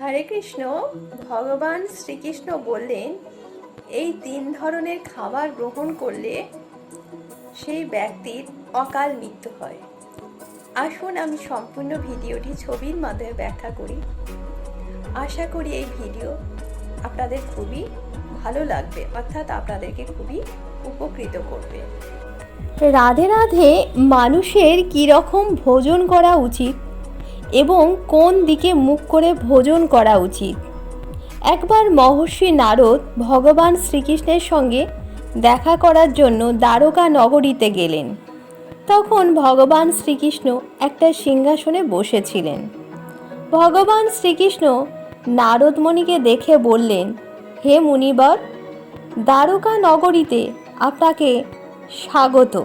হরে কৃষ্ণ, ভগবান শ্রীকৃষ্ণ বললেন, এই তিন ধরনের খাবার গ্রহণ করলে সেই ব্যক্তির অকাল মৃত্যু হয়। আসুন আমি সম্পূর্ণ ভিডিওটি ছবির মাধ্যমে ব্যাখ্যা করি। আশা করি এই ভিডিও আপনাদের খুবই ভালো লাগবে, অর্থাৎ আপনাদেরকে খুবই উপকৃত করবে। রাধে রাধে, মানুষের কীরকম ভোজন করা উচিত? এবং কোন দিকে মুখ করে ভোজন করা উচিত। একবার মহর্ষি নারদ ভগবান শ্রীকৃষ্ণের সঙ্গে দেখা করার জন্য দ্বারকা নগরীতে গেলেন। তখন ভগবান শ্রীকৃষ্ণ একটা সিংহাসনে বসেছিলেন। ভগবান শ্রীকৃষ্ণ নারদমণিকে দেখে বললেন, হে মুনিবর, দ্বারকা নগরীতে আপনাকে স্বাগত।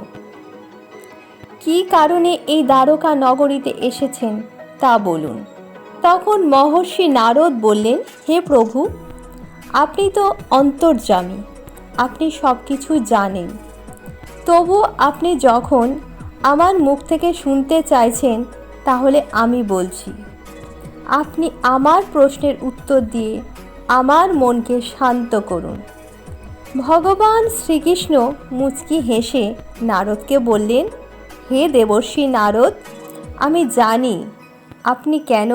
কী কারণে এই দ্বারকা নগরীতে এসেছেন? তা বলুন। তখন মহর্ষি নারদ বললেন, হে প্রভু, আপনি তো অন্তর্যামী, আপনি সব কিছু জানেন। তবু আপনি যখন আমার মুখ থেকে শুনতে চাইছেন, তাহলে আমি বলছি, আপনি আমার প্রশ্নের উত্তর দিয়ে আমার মনকে শান্ত করুন। ভগবান শ্রীকৃষ্ণ মুচকি হেসে নারদকে বললেন, হে দেবর্ষী নারদ, আমি জানি আপনি কেন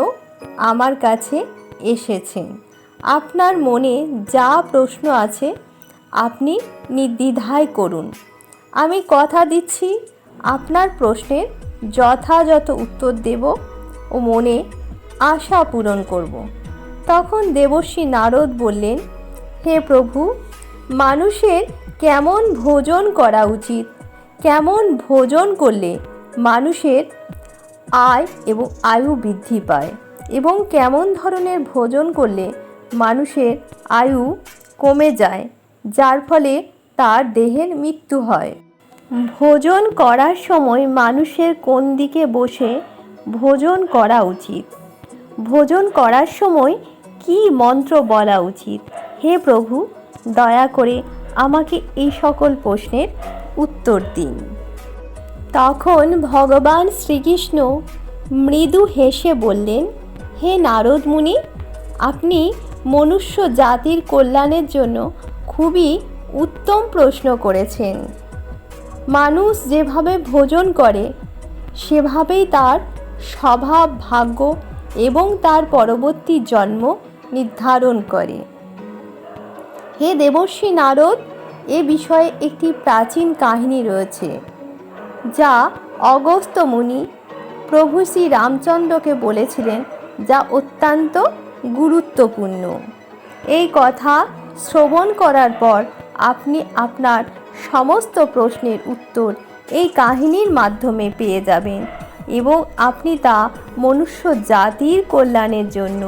আমার কাছে এসেছেন? আপনার মনে যা প্রশ্ন আছে, আপনি নির্দ্বিধায় করুন। আমি কথা দিচ্ছি, আপনার প্রশ্নের যথাযথ উত্তর দেব ও মনে আশা পূরণ করব। তখন দেবশ্রী নারদ বললেন, হে প্রভু, মানুষের কেমন ভোজন করা উচিত? কেমন ভোজন করলে মানুষের আয় এবং আয়ু বৃদ্ধি পায় এবং কেমন ধরনের ভোজন করলে মানুষের আয়ু কমে যায়, যার ফলে তার দেহের মৃত্যু হয়। ভোজন করার সময় মানুষের কোন দিকে বসে ভোজন করা উচিত? ভোজন করার সময় কি মন্ত্র বলা উচিত? হে প্রভু, দয়া করে আমাকে এই সকল প্রশ্নের উত্তর দিন। তখন ভগবান শ্রীকৃষ্ণ মৃদু হেসে বললেন, হে নারদ মুনি, আপনি মনুষ্য জাতির কল্যাণের জন্য খুবই উত্তম প্রশ্ন করেছেন। মানুষ যেভাবে ভোজন করে, সেভাবেই তার স্বভাব, ভাগ্য এবং তার পরবর্তী জন্ম নির্ধারণ করে। হে দেবর্ষী নারদ, এ বিষয়ে একটি প্রাচীন কাহিনী রয়েছে। যা অগস্ত্য মুনি প্রভু শ্রী রামচন্দ্রকে বলেছিলেন যা অত্যন্ত গুরুত্বপূর্ণ। এই কথা শ্রবণ করার পর আপনি আপনার সমস্ত প্রশ্নের উত্তর এই কাহিনীর মাধ্যমে পেয়ে যাবেন এবং আপনি তা মনুষ্য জাতির কল্যাণের জন্য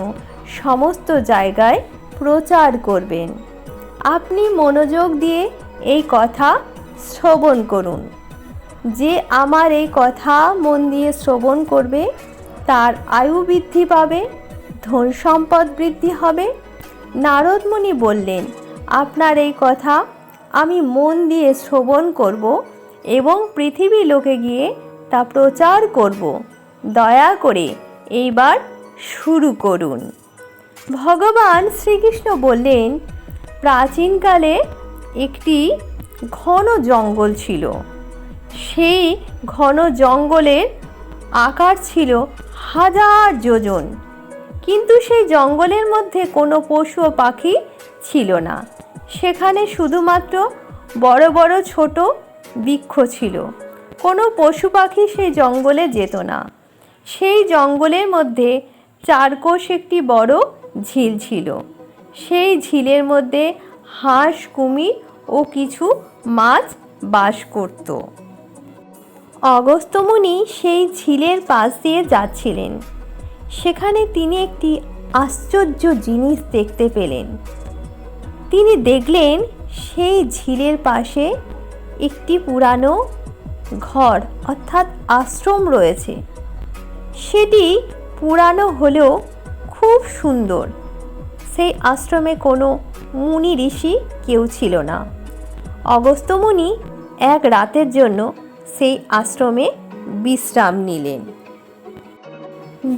সমস্ত জায়গায় প্রচার করবেন। আপনি মনোযোগ দিয়ে এই কথা শ্রবণ করুন। যে আমার এই কথা মন দিয়ে শ্রবণ করবে, তার আয়ু বৃদ্ধি পাবে, ধন সম্পদ বৃদ্ধি হবে। নারদমণি বললেন, আপনার এই কথা আমি মন দিয়ে শ্রবণ করব এবং পৃথিবী লোকে গিয়ে তা প্রচার করব। দয়া করে এইবার শুরু করুন। ভগবান শ্রীকৃষ্ণ বললেন, প্রাচীনকালে একটি ঘন জঙ্গল ছিল। সেই ঘন জঙ্গলের আকার ছিল হাজার যোজন। কিন্তু সেই জঙ্গলের মধ্যে কোনো পশু ও পাখি ছিল না। সেখানে শুধুমাত্র বড় বড় ছোট বৃক্ষ ছিল। কোনো পশু পাখি সেই জঙ্গলে যেত না। সেই জঙ্গলের মধ্যে চারকোষ একটি বড় ঝিল ছিল। সেই ঝিলের মধ্যে হাঁস, কুমির ও কিছু মাছ বাস করত। অগস্ত্যমুনি সেই ঝিলের পাশ দিয়ে যাচ্ছিলেন। সেখানে তিনি একটি আশ্চর্য জিনিস দেখতে পেলেন। তিনি দেখলেন সেই ঝিলের পাশে একটি পুরানো ঘর অর্থাৎ আশ্রম রয়েছে। সেটি পুরানো হলেও খুব সুন্দর। সেই আশ্রমে কোনো মুনি ঋষি কেউ ছিল না। অগস্ত্যমুনি এক রাতের জন্য সেই আশ্রমে বিশ্রাম নিলেন।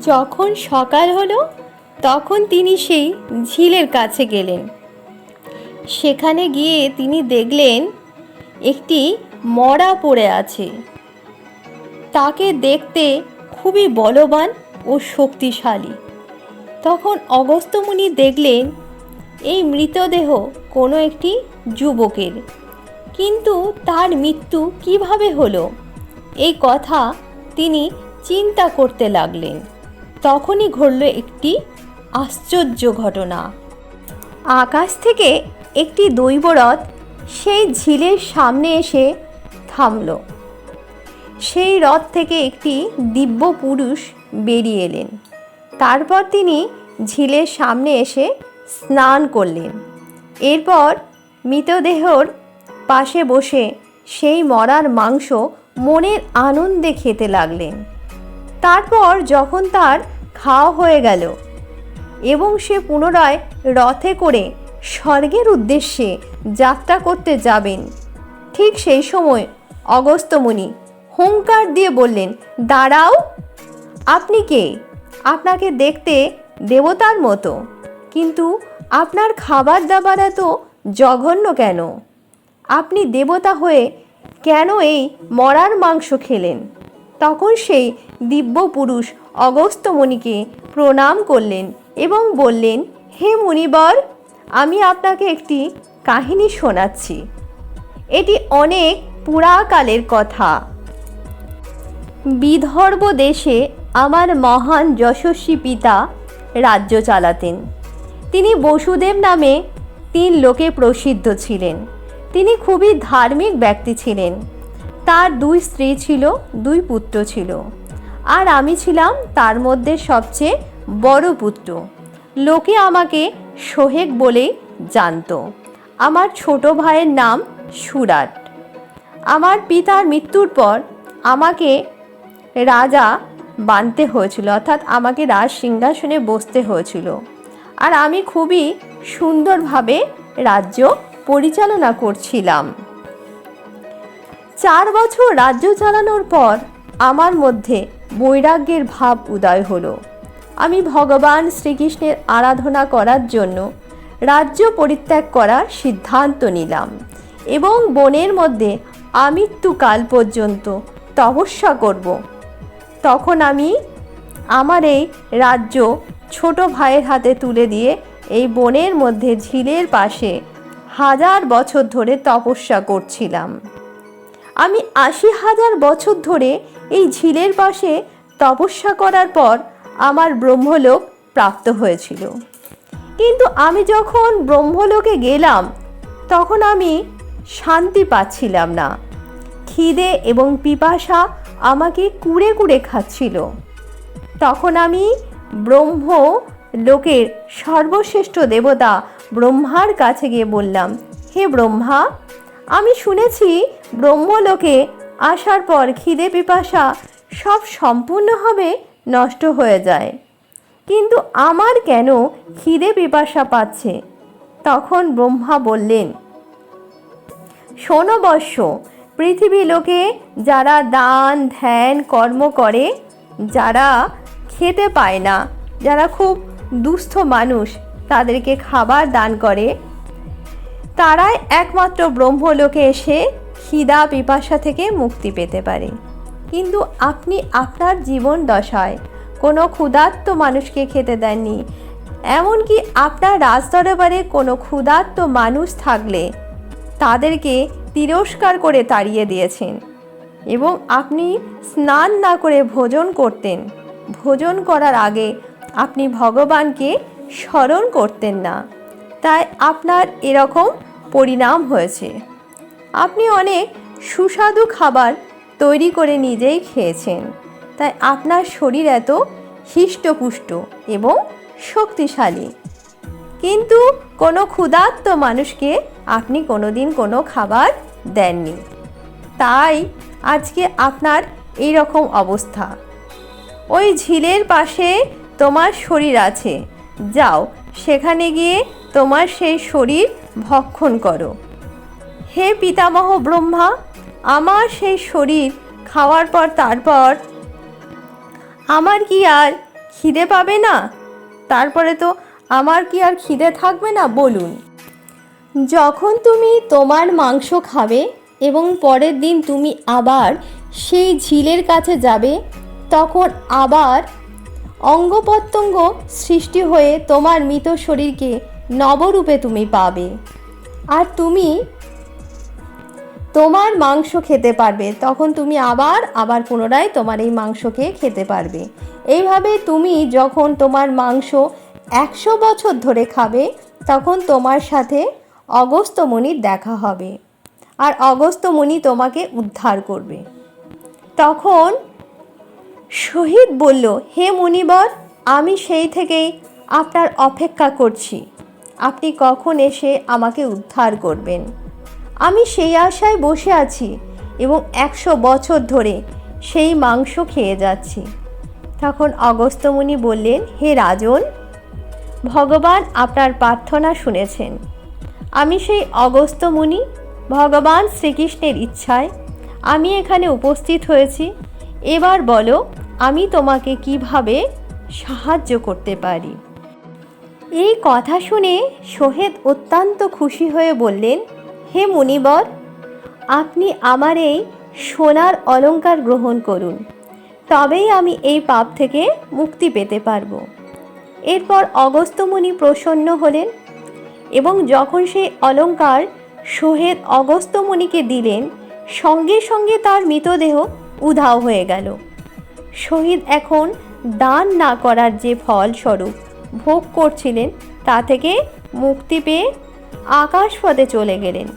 যখন সকাল হলো, তখন তিনি সেই ঝিলের কাছে গেলেন। সেখানে গিয়ে তিনি দেখলেন, একটি মরা পড়ে আছে। তাকে দেখতে খুবই বলবান ও শক্তিশালী। তখন অগস্ত্যমুনি দেখলেন, এই মৃতদেহ কোনো একটি যুবকের। কিন্তু তার মৃত্যু কীভাবে হলো? এই কথা তিনি চিন্তা করতে লাগলেন। তখনই ঘটল একটি আশ্চর্য ঘটনা। আকাশ থেকে একটি দৈবরথ সেই ঝিলের সামনে এসে থামল। সেই রথ থেকে একটি দিব্য পুরুষ বেরিয়ে এলেন। তারপর তিনি ঝিলের সামনে এসে স্নান করলেন। এরপর মৃতদেহর পাশে বসে সেই মরার মাংস মনের আনন্দে খেতে লাগলেন। তারপর যখন তার খাওয়া হয়ে গেল এবং সে পুনরায় রথে করে স্বর্গের উদ্দেশ্যে যাত্রা করতে যাবেন, ঠিক সেই সময় অগস্ত্যমুনি হুঙ্কার দিয়ে বললেন, দাঁড়াও, আপনি কে? আপনাকে দেখতে দেবতার মতো, কিন্তু আপনার খাবার দাবার এত জঘন্য কেন? আপনি দেবতা হয়ে কেন এই মরার মাংস খেলেন? তখন সেই দিব্য পুরুষ অগস্ত্যমণিকে প্রণাম করলেন এবং বললেন, হে মুনিবর, আমি আপনাকে একটি কাহিনী শোনাচ্ছি। এটি অনেক পুরাকালের কথা। বিদর্ভ দেশে আমার মহান যশস্বী পিতা রাজ্য চালাতেন। তিনি বসুদেব নামে তিন লোকে প্রসিদ্ধ ছিলেন। তিনি খুবই ধার্মিক ব্যক্তি ছিলেন। তার দুই স্ত্রী ছিল, দুই পুত্র ছিল। আর আমি ছিলাম তার মধ্যে সবচেয়ে বড় পুত্র। লোকে আমাকে সোহেগ বলেই জানতো। আমার ছোট ভাইয়ের নাম সুরাট। আমার পিতার মৃত্যুর পর আমাকে রাজা বানতে হয়েছিল, অর্থাৎ আমাকে রাজ সিংহাসনে বসতে হয়েছিল। আর আমি খুবই সুন্দরভাবে রাজ্য পরিচালনা করছিলাম। চার বছর রাজ্য চালানোর পর আমার মধ্যে বৈরাগ্যের ভাব উদয় হলো। আমি ভগবান শ্রীকৃষ্ণের আরাধনা করার জন্য রাজ্য পরিত্যাগ করার সিদ্ধান্ত নিলাম এবং বনের মধ্যে আমৃত্যুকাল পর্যন্ত তপস্যা করব। তখন আমি আমার এই রাজ্য ছোট ভাইয়ের হাতে তুলে দিয়ে এই বনের মধ্যে ঝিলের পাশে হাজার বছর ধরে তপস্যা করছিলাম। আমি আশি হাজার বছর ধরে এই ঝিলের পাশে তপস্যা করার পর আমার ব্রহ্মলোক প্রাপ্ত হয়েছিল। কিন্তু আমি যখন ব্রহ্মলোকে গেলাম, তখন আমি শান্তি পাচ্ছিলাম না। খিদে এবং পিপাসা আমাকে কুড়ে কুড়ে খাচ্ছিল। তখন আমি ব্রহ্ম লোকের সর্বশ্রেষ্ঠ দেবতা ব্রহ্মার কাছে গিয়ে বললাম, হে ব্রহ্মা, আমি শুনেছি ব্রহ্মলোকে আসার পর খিদে পিপাসা সব সম্পূর্ণভাবে নষ্ট হয়ে যায়। কিন্তু আমার কেন খিদে পিপাসা পাচ্ছে? তখন ব্রহ্মা বললেন, শোনো পৃথিবী লোকে যারা দান, ধ্যান, কর্ম করে, যারা খেতে পায় না, যারা খুব দুস্থ মানুষ তাদেরকে খাবার দান করে। তারাই একমাত্র ব্রহ্মলোকে এসে খিদা পিপাসা থেকে মুক্তি পেতে পারে। কিন্তু আপনি আপনার জীবন দশায় কোনো ক্ষুধার্ত মানুষকে খেতে দেননি। এমনকি আপনার রাজদরবারে কোনো ক্ষুধার্ত মানুষ থাকলে তাদেরকে তিরস্কার করে তাড়িয়ে দিয়েছেন এবং আপনি স্নান না করে ভোজন করতেন। ভোজন করার আগে আপনি ভগবানকে স্মরণ করতেন না। তাই আপনার এরকম পরিণাম হয়েছে। আপনি অনেক সুস্বাদু খাবার তৈরি করে নিজেই খেয়েছেন। তাই আপনার শরীর এত হৃষ্টপুষ্ট এবং শক্তিশালী। কিন্তু কোনো ক্ষুধার্ত মানুষকে আপনি কোনোদিন কোনো খাবার দেননি। তাই আজকে আপনার এই রকম অবস্থা। ওই ঝিলের পাশে তোমার শরীর আছে। যাও, সেখানে গিয়ে তোমার সেই শরীর ভক্ষণ করো। হে পিতামহ ব্রহ্মা, আমার সেই শরীর খাওয়ার পর তারপর আমার কি আর খিদে পাবে না? তারপরে তো আমার কি আর খিদে থাকবে না, বলুন। যখন তুমি তোমার মাংস খাবে এবং পরের দিন তুমি আবার সেই ঝিলের কাছে যাবে, তখন আবার অঙ্গ প্রত্যঙ্গ সৃষ্টি হয়ে তোমার মৃত শরীরকে নবরূপে তুমি পাবে। আর তুমি তোমার মাংস খেতে পারবে। তখন তুমি আবার আবার পুনরায় তোমার এই মাংসকে খেতে পারবে। এইভাবে তুমি যখন তোমার মাংস একশো বছর ধরে খাবে, তখন তোমার সাথে অগস্ত্যমণির দেখা হবে। আর অগস্ত্যমণি তোমাকে উদ্ধার করবে। তখন শহীদ বলল, হে মুনিবর, আমি সেই থেকেই আপনার অপেক্ষা করছি। আপনি কখন এসে আমাকে উদ্ধার করবেন? আমি সেই আশায় বসে আছি এবং একশো বছর ধরে সেই মাংস খেয়ে যাচ্ছি। তখন অগস্ত্যমুনি বললেন, হে রাজন, ভগবান আপনার প্রার্থনা শুনেছেন। আমি সেই অগস্ত্যমুনি, ভগবান শ্রীকৃষ্ণের ইচ্ছায় আমি এখানে উপস্থিত হয়েছি। এবার বলো আমি তোমাকে কীভাবে সাহায্য করতে পারি? এই কথা শুনে সোহেদ অত্যন্ত খুশি হয়ে বললেন, হে মুনিবর, আপনি আমার এই সোনার অলঙ্কার গ্রহণ করুন। তবেই আমি এই পাপ থেকে মুক্তি পেতে পারব। এরপর অগস্ত্যমুনি প্রসন্ন হলেন এবং যখন সেই অলংকার সোহেদ অগস্ত্যমুনিকে দিলেন, সঙ্গে সঙ্গে তার মৃতদেহ উধাও হয়ে গেল। শহীদ এখন দান না করার যে ফলস্বরূপ ভোগ করছিলেন, তা থেকে মুক্তি পেয়ে আকাশপথে চলে গেলেন।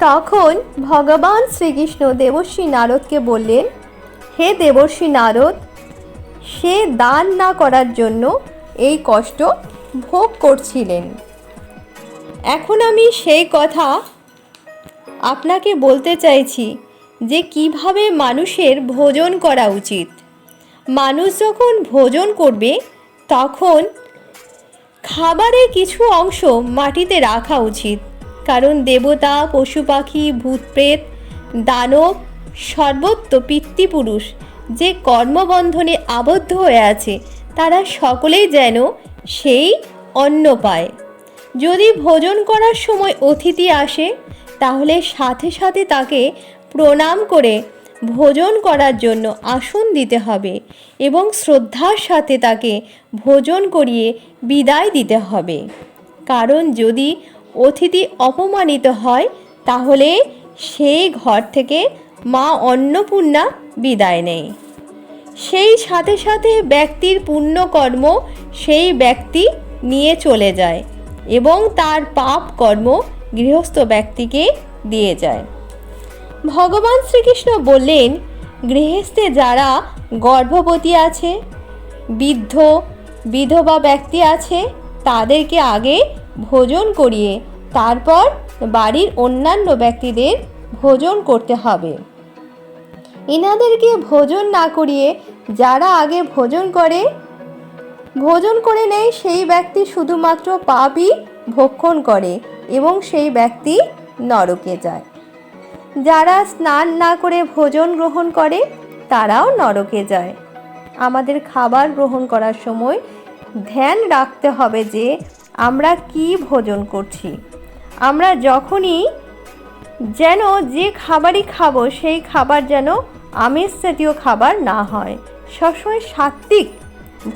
তখন ভগবান শ্রীকৃষ্ণ দেবশ্রী নারদকে বললেন, হে দেবশ্রী নারদ, সে দান না করার জন্য এই কষ্ট ভোগ করছিলেন। এখন আমি সেই কথা আপনাকে বলতে চাইছি যে কীভাবে মানুষের ভোজন করা উচিত। মানুষ যখন ভোজন করবে, তখন খাবারের কিছু অংশ মাটিতে রাখা উচিত। কারণ দেবতা, পশু পাখি ভূতপ্রেত দানব, সর্বত্র পিতৃপুরুষ যে কর্মবন্ধনে আবদ্ধ হয়ে আছে, তারা সকলেই যেন সেই অন্ন পায়। যদি ভোজন করার সময় অতিথি আসে, তাহলে সাথে সাথে তাকে প্রণাম করে ভোজন করার জন্য আসন দিতে হবে এবং শ্রদ্ধার সাথে তাকে ভোজন করিয়ে বিদায় দিতে হবে। কারণ যদি অতিথি অপমানিত হয়, তাহলে সেই ঘর থেকে মা অন্নপূর্ণা বিদায় নেয়। সেই সাথে সাথে ব্যক্তির পুণ্যকর্ম সেই ব্যক্তি নিয়ে চলে যায় এবং তার পাপ কর্ম গৃহস্থ ব্যক্তিকে দিয়ে যায়। ভগবান শ্রীকৃষ্ণ বললেন, গৃহস্থে যারা গর্ভবতী আছে, বৃদ্ধ, বিধবা ব্যক্তি আছে, তাদেরকে আগে ভোজন করিয়ে তারপর বাড়ির অন্যান্য ব্যক্তিদের ভোজন করতে হবে। এনাদেরকে ভোজন না করিয়ে যারা আগে ভোজন করে ভোজন করে নেয় সেই ব্যক্তি শুধুমাত্র পাপই ভক্ষণ করে এবং সেই ব্যক্তি নরকে যায়। যারা স্নান না করে ভোজন গ্রহণ করে, তারাও নরকে যায়। আমাদের খাবার গ্রহণ করার সময় ধ্যান রাখতে হবে যে, আমরা কি ভোজন করছি। আমরা যখনই যেন যে খাবারই খাব, সেই খাবার যেন আমিষ জাতীয় খাবার না হয়। সবসময় সাত্বিক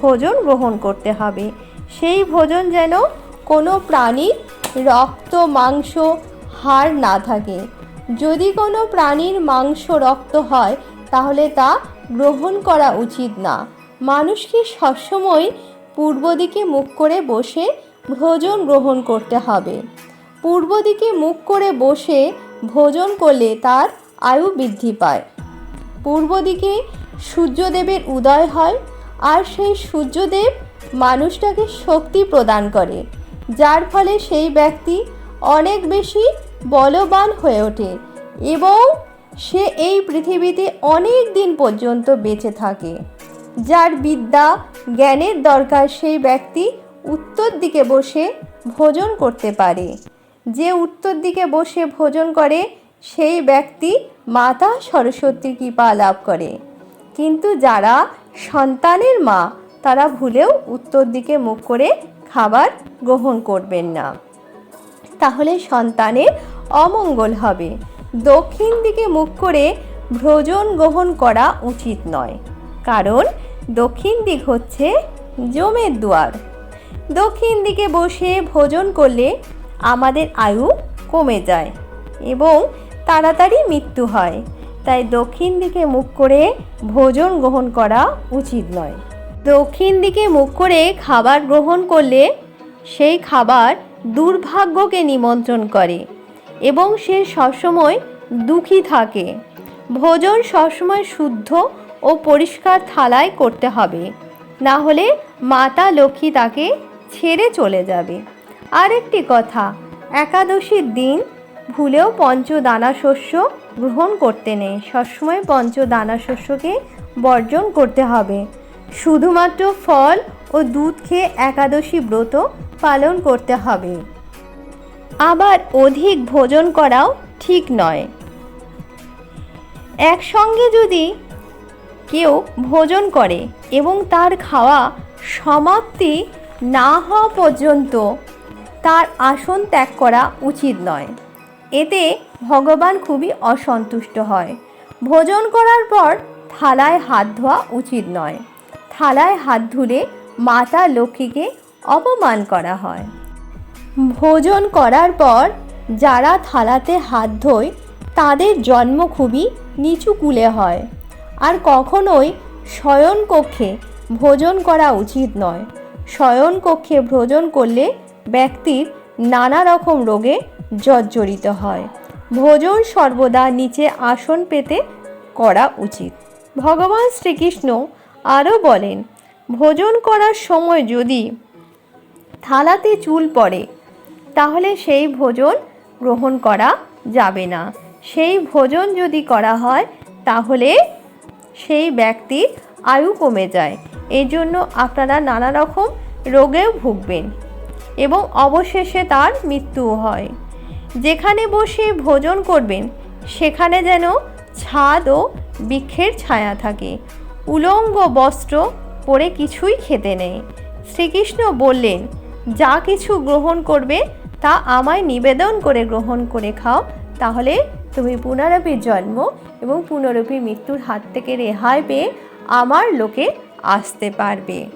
ভোজন গ্রহণ করতে হবে। সেই ভোজন যেন কোনো প্রাণীর রক্ত, মাংস, হাড় না থাকে। যদি কোনো প্রাণীর মাংস রক্ত হয়, তাহলে তা গ্রহণ করা উচিত না। মানুষকে সবসময় পূর্ব দিকে মুখ করে বসে ভোজন গ্রহণ করতে হবে? পূর্ব দিকে মুখ করে বসে ভোজন করলে তার আয়ু বৃদ্ধি পায়। পূর্ব দিকে সূর্যদেবের উদয় হয়, আর সেই সূর্যদেব মানুষটাকে শক্তি প্রদান করে। যার ফলে সেই ব্যক্তি অনেক বেশি বলবান হয়ে ওঠে এবং সে এই পৃথিবীতে অনেক দিন পর্যন্ত বেঁচে থাকে। যার বিদ্যা, জ্ঞানের দরকার সেই ব্যক্তি উত্তর দিকে বসে ভোজন করতে পারে। যে উত্তর দিকে বসে ভোজন করে, সেই ব্যক্তি মাতা সরস্বতীর কৃপা লাভ করে। কিন্তু যারা সন্তানের মা, তারা ভুলেও উত্তর দিকে মুখ করে খাবার গ্রহণ করবেন না। তাহলে সন্তানের অমঙ্গল হবে। দক্ষিণ দিকে মুখ করে ভোজন গ্রহণ করা উচিত নয়, কারণ দক্ষিণ দিক হচ্ছে জমের দুয়ার। দক্ষিণ দিকে বসে ভোজন করলে আমাদের আয়ু কমে যায় এবং তাড়াতাড়ি মৃত্যু হয়। তাই দক্ষিণ দিকে মুখ করে ভোজন গ্রহণ করা উচিত নয়। দক্ষিণ দিকে মুখ করে খাবার গ্রহণ করলে সেই খাবার দুর্ভাগ্যকে নিমন্ত্রণ করে এবং সে সবসময় দুঃখী থাকে। ভোজন সবসময় শুদ্ধ ও পরিষ্কার থালায় করতে হবে। না হলে মাতা লক্ষ্মী তাকে ছেড়ে চলে যাবে। আরেকটি কথা একাদশীর দিন ভুলেও পঞ্চদানা শস্য গ্রহণ করতে নেই। সবসময় পঞ্চদানা শস্যকে বর্জন করতে হবে। শুধুমাত্র ফল ও দুধ খেয়ে একাদশী ব্রত পালন করতে হবে। আবার অধিক ভোজন করাও ঠিক নয়। একসঙ্গে যদি কেউ ভোজন করে এবং তার খাওয়া সমাপ্তি না হওয়া পর্যন্ত তার আসন ত্যাগ করা উচিত নয়। এতে ভগবান খুবই অসন্তুষ্ট হয়। ভোজন করার পর থালায় হাত ধোয়া উচিত নয়। থালায় হাত ধুলে মাতা লক্ষ্মীকে অপমান করা হয়। ভোজন করার পর যারা থালাতে হাত ধোয়, তাদের জন্ম খুবই নিচু কুলে হয়। আর কখনোই শয়নকক্ষে ভোজন করা উচিত নয়। শয়নকক্ষে ভোজন করলে ব্যক্তির নানা রকম রোগে জর্জরিত হয়। ভোজন সর্বদা নিচে আসন পেতে করা উচিত। ভগবান শ্রীকৃষ্ণ আরও বলেন, ভোজন করার সময় যদি থালাতে চুল পড়ে, তাহলে সেই ভোজন গ্রহণ করা যাবে না। সেই ভোজন যদি করা হয়, তাহলে সেই ব্যক্তির আয়ু কমে যায়। এই জন্য আপনারা নানা রকম রোগেও ভুগবেন এবং অবশেষে তার মৃত্যুও হয়। যেখানে বসে ভোজন করবেন, সেখানে যেন ছাদ ও বৃক্ষের ছায়া থাকে। উলঙ্গ বস্ত্র পরে কিছুই খেতে নেই। শ্রীকৃষ্ণ বললেন, যা কিছু গ্রহণ করবে, তা আমায় নিবেদন করে গ্রহণ করে খাও। তাহলে তুমি পুনরপি জন্ম এবং পুনরপি মৃত্যুর হাত থেকে রেহাই পেয়ে আমার লোকে আসতে পারবে।